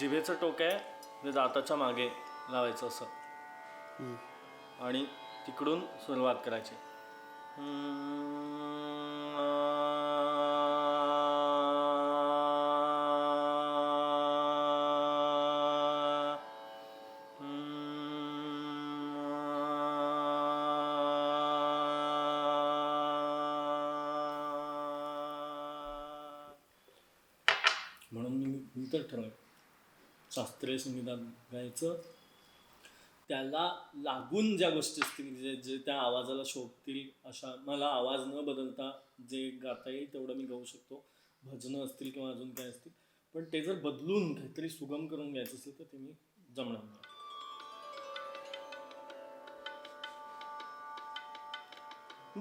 जिभेचं टोक आहे ते दाताच्या मागे लावायचं असं. आणि तिकडून सुरुवात करायची. म्हणून मी तर ठरवलं. शास्त्रीय संगीतात गायचं. त्याला लागून ज्या गोष्टी असतील जे जे त्या आवाजाला शोभतील अशा मला आवाज न बदलता जे गाता येईल तेवढं मी गाऊ शकतो. भजनं असतील किंवा अजून काय असतील पण ते जर बदलून काहीतरी सुगम करून घ्यायचं असेल तर ते मी जमणार नाही.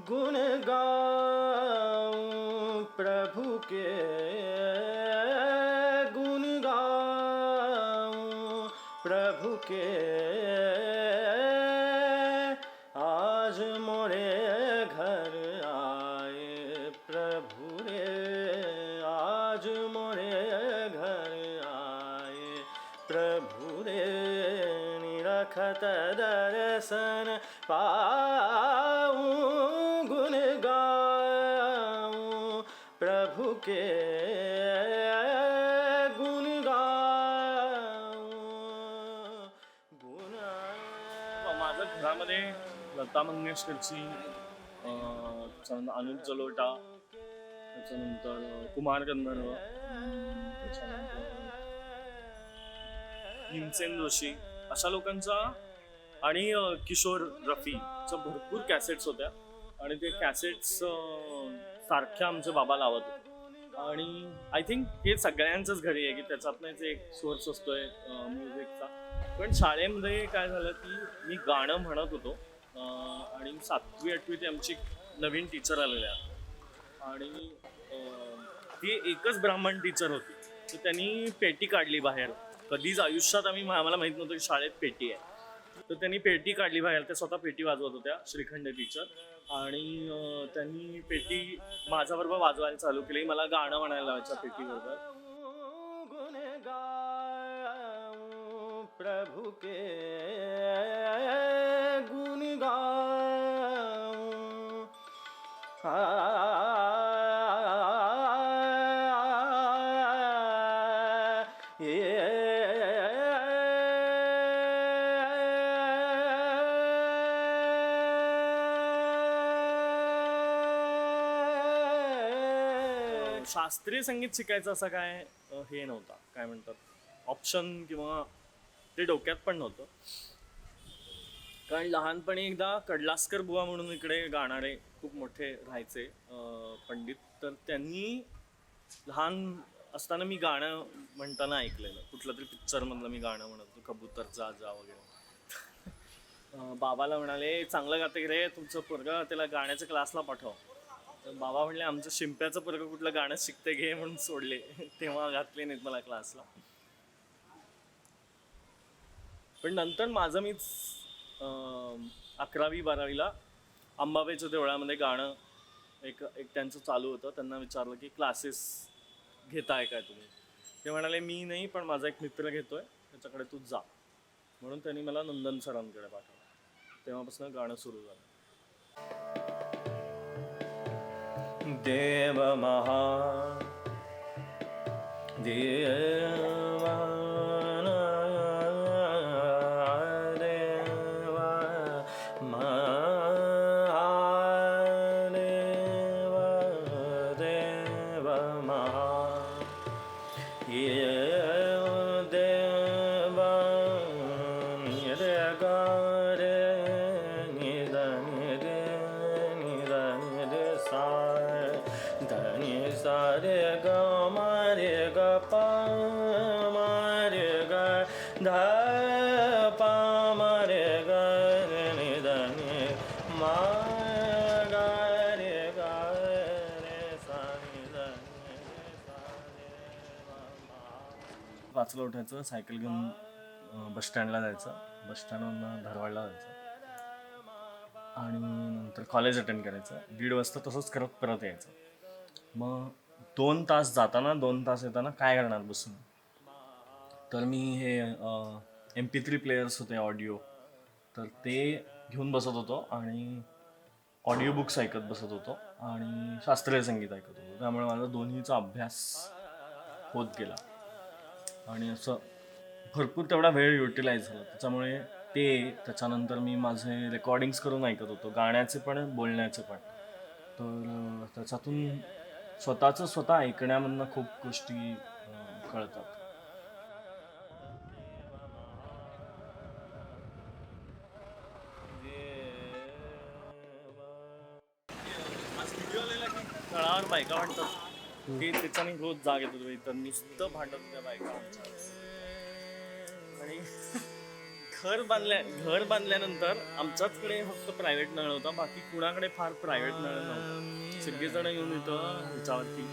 गुण गाऊं प्रभु के प्रभु के आज मोरे घर आए प्रभु रे आज मोरे घर आए प्रभु रे निरखत दर्शन पाऊ गुण गाऊं प्रभु के लता मंगेशकरची त्याच्यानंतर अनिल जलोटा त्याच्यानंतर कुमार गंधर्व भीमसेन जोशी अशा लोकांचा आणि किशोर रफीच्या भरपूर कॅसेट्स होत्या. आणि ते कॅसेट्स सारख्या आमचे बाबा लावत होते. आणि आय थिंक हे सगळ्यांचंच घरी आहे की त्याच्यातनंच एक सोर्स असतोय म्युझिकचा पण शाळेमध्ये काय झालं की मी गाणं म्हणत होतो. आणि सातवी आठवी ते आमची नवीन टीचर आलेल्या. आणि ती एकच ब्राह्मण टीचर होती. तर त्यांनी पेटी काढली बाहेर. कधीच आयुष्यात आम्ही आम्हाला माहीत नव्हतं की शाळेत पेटी आहे. तर त्यांनी पेटी काढली बाहेर. त्या स्वतः पेटी वाजवत होत्या श्रीखंड टीचर आणि त्यांनी पेटी माझ्याबरोबर वाजवायला चालू केली. मला गाणं म्हणायला लावायचं पेटीबरोबर. गुण प्रभु के शास्त्रीय संगीत शिकायचं असं काय अ, हे नव्हता. काय म्हणतात? ऑप्शन किंवा ते डोक्यात पण नव्हतं. कारण लहानपणी एकदा कडलासकर बुवा म्हणून इकडे गाणारे खूप मोठे राहायचे. पंडित. तर त्यांनी लहान असताना मी गाणं म्हणताना ऐकलेलं. कुठलं तरी पिक्चरमधलं मी गाणं म्हणत होतो कबूतर जा जा वगैरे. बाबाला म्हणाले चांगलं गाते रे तुमचं पोरग त्याला गाण्याच्या क्लासला पाठव. तर बाबा म्हणले आमचं शिंप्याचं पोरग कुठलं गाणं शिकते घे म्हणून सोडले. तेव्हा घातले नाहीत मला क्लासला. पण नंतर माझं मीच अकरावी बारावीला अंबाबाईच्या देवळामध्ये गाणं एक एक त्यांचं चालू होतं. त्यांना विचारलं की क्लासेस घेताय काय तुम्ही? ते म्हणाले मी नाही पण माझा एक मित्र घेतोय. त्याच्याकडे तू जा. म्हणून त्यांनी मला नंदन सरांकडे पाठवलं. तेव्हापासून गाणं सुरू झालं. देव महा देव रे नि रे नि रे सा धनि सा रे ग मारे ग पा मारे ग ध पा मारे ग नि धनि मा। पाचला उठायचं सायकल घेऊन बस स्टँडला जायचं. बस स्टँडवरून धारवाडला जायचं. आणि नंतर कॉलेज अटेंड करायचं. दीड वाजता तसंच करत परत यायचं. मग दोन तास जाताना दोन तास येताना काय करणार बसून? तर मी हे एम पी थ्री प्लेयर्स होते ऑडिओ तर ते घेऊन बसत होतो आणि ऑडिओ बुक्स ऐकत बसत होतो आणि शास्त्रीय संगीत ऐकत होतो. त्यामुळे माझा दोन्हीचा अभ्यास होत गेला. आणि असं भरपूर तेवढा वेळ युटिलाइज झाला. त्याच्यामुळे ते त्याच्यानंतर मी माझे रेकॉर्डिंग्स करून ऐकत होतो. गाण्याचे पण बोलण्याचे पण. तर त्याच्यातून स्वतःचं स्वतः ऐकण्यामधनं खूप गोष्टी कळतात. तळावर बायका म्हणतात की त्याच्याने रोज जाग येतो तर नुसतं भांडत त्या बायका आणि घर बांधल्या घर बांधल्यानंतर आमच्याचकडे फक्त प्रायव्हेट नळ होता. बाकी कुणाकडे फार प्रायव्हेट नळ नव्हता. सगळेजण येऊन इथं ह्याच्यावरती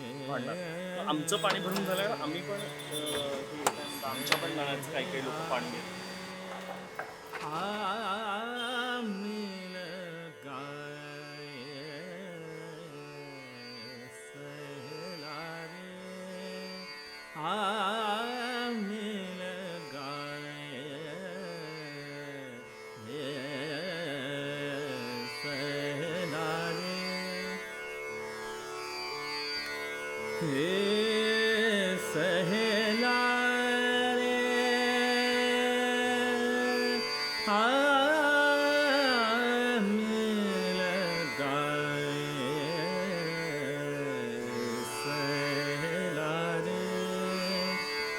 आमचं पाणी भरून झाल्यावर आम्ही पण आमच्या पण नळाचं काही काही लोक पाणी घेतात. Ah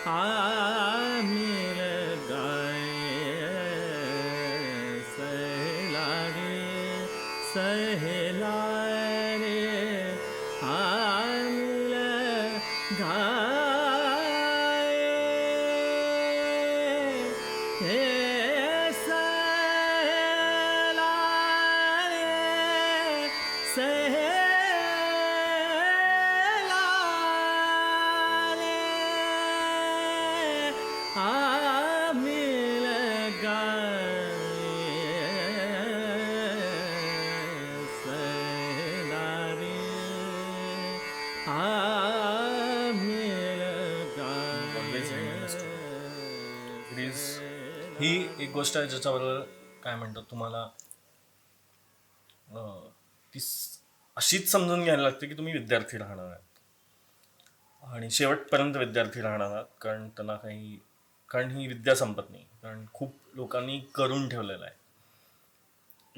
啊。गोष्ट आहे ज्याच्याबरोबर काय म्हणतात तुम्हाला? अं, ती स- अशीच समजून घ्यायला लागते की तुम्ही विद्यार्थी राहणार आहात. आणि शेवटपर्यंत विद्यार्थी राहणार आहात कारण त्यांना काही कारण ही विद्या संपत नाही. कारण खूप लोकांनी करून ठेवलेलं आहे.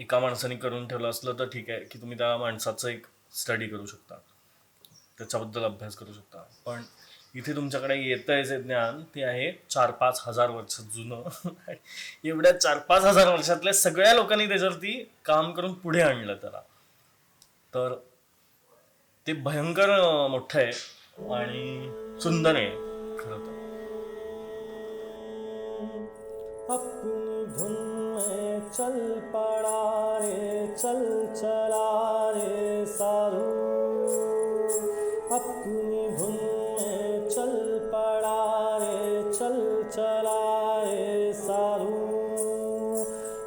एका माणसाने करून ठेवलं असलं तर ठीक आहे की तुम्ही त्या माणसाचं एक स्टडी करू शकता. त्याच्याबद्दल अभ्यास करू शकता. पण इथे तुमच्याकडे येतं आहे जे ज्ञान ते आहे चार पाच हजार वर्ष जुनं. एवढ्या चार पाच हजार वर्षातल्या सगळ्या लोकांनी त्याच्यावरती काम करून पुढे आणलं त्याला. तर ते भयंकर मोठं आहे आणि सुंदर आहे खरं तर. चल पड़ा रे चल चला रे सारू। अपनी चल चला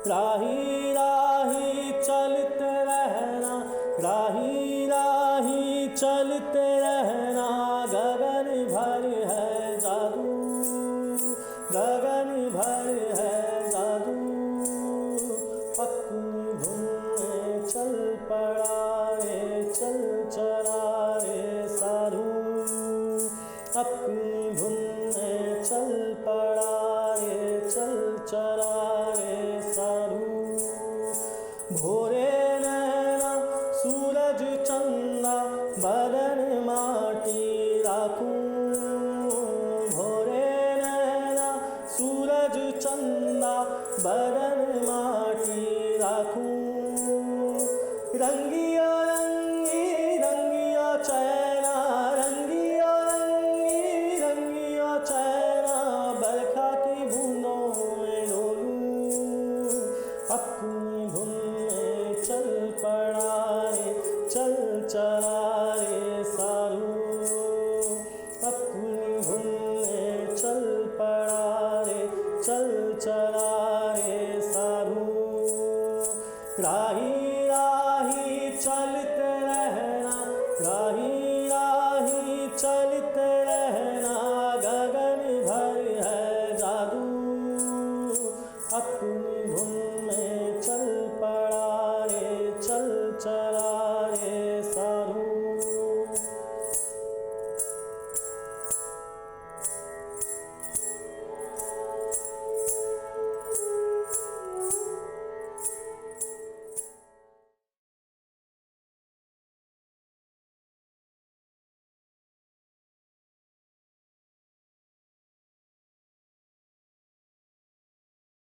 राही राही चलते रहना, राही राही चलते रहना, गगन भर है जादू, गगन भर है जादू। अपनी धुन चल पड़ा रे चल चला रे साधु अपनी ッ